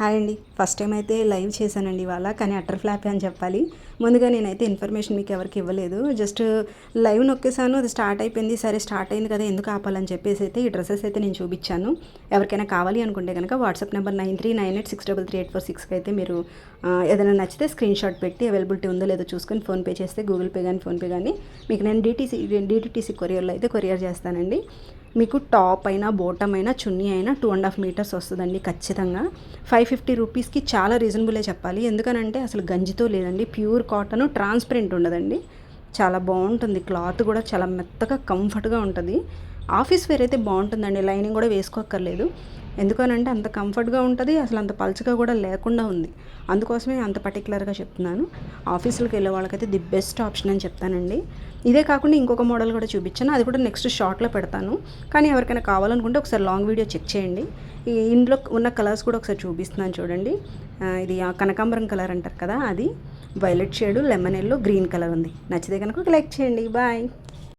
Hi అండి. First time అయితే live చేశానండి ఇవాళ కానీ అటర్ ఫ్లాప్ అని చెప్పాలి. ముందుగా నేనైతే ఇన్ఫర్మేషన్ మీకు ఎవరికి ఇవ్వలేదు. జస్ట్ లైవ్ నొక్కేసాను అది స్టార్ట్ అయిపోయింది. సరే స్టార్ట్ అయింది కదా ఎందుకు ఆపాలని చెప్పేసి అయితే ఈ డ్రెస్సెస్ అయితే నేను చూపించాను. ఎవరికైనా కావాలి అనుకుంటే కనుక WhatsApp number nine three nine eight six double three eight four సిక్స్కి అయితే మీరు ఏదైనా నచ్చితే స్క్రీన్ షాట్ పెట్టి అవైలబిలిటీ ఉందో లేదో చూసుకొని ఫోన్పే చేస్తే గూగుల్ పే కానీ ఫోన్పే కానీ మీకు నేను డీటీసీ డీటీటీసీ కొరియర్లో అయితే కొరియర్ చేస్తానండి. మీకు టాప్ అయినా బోటమ్ అయినా చున్నీ అయినా టూ అండ్ హాఫ్ మీటర్స్ వస్తుందండి ఖచ్చితంగా. ఫైవ్ ఫిఫ్టీ రూపీస్కి చాలా రీజనబులే చెప్పాలి. ఎందుకనంటే అసలు గంజితో లేదండి. ప్యూర్ కాటన్ ట్రాన్స్పరెంట్ ఉండదండి. చాలా బాగుంటుంది. క్లాత్ కూడా చాలా మెత్తగా కంఫర్ట్గా ఉంటుంది. ఆఫీస్ వేర్ అయితే బాగుంటుందండి లైనింగ్ కూడా వేసుకోక్కర్లేదు. ఎందుకనంటే అంత కంఫర్ట్గా ఉంటుంది అసలు అంత పల్చగా కూడా లేకుండా ఉంది. అందుకోసమే అంత పర్టికులర్గా చెప్తున్నాను. ఆఫీసులకు వెళ్ళే వాళ్ళకైతే ది బెస్ట్ ఆప్షన్ అని చెప్తానండి. ఇదే కాకుండా ఇంకొక మోడల్ కూడా చూపించాను అది కూడా నెక్స్ట్ షార్ట్లో పెడతాను. కానీ ఎవరికైనా కావాలనుకుంటే ఒకసారి లాంగ్ వీడియో చెక్ చేయండి. ఇందులో ఉన్న కలర్స్ కూడా ఒకసారి చూపిస్తున్నాను చూడండి. ఇది ఆ కనకాంబరం కలర్ అంటారు కదా అది. Violet shade lemon yellow green colour ఉంది. నచ్చితే కనుక లైక్ చేయండి. బాయ్.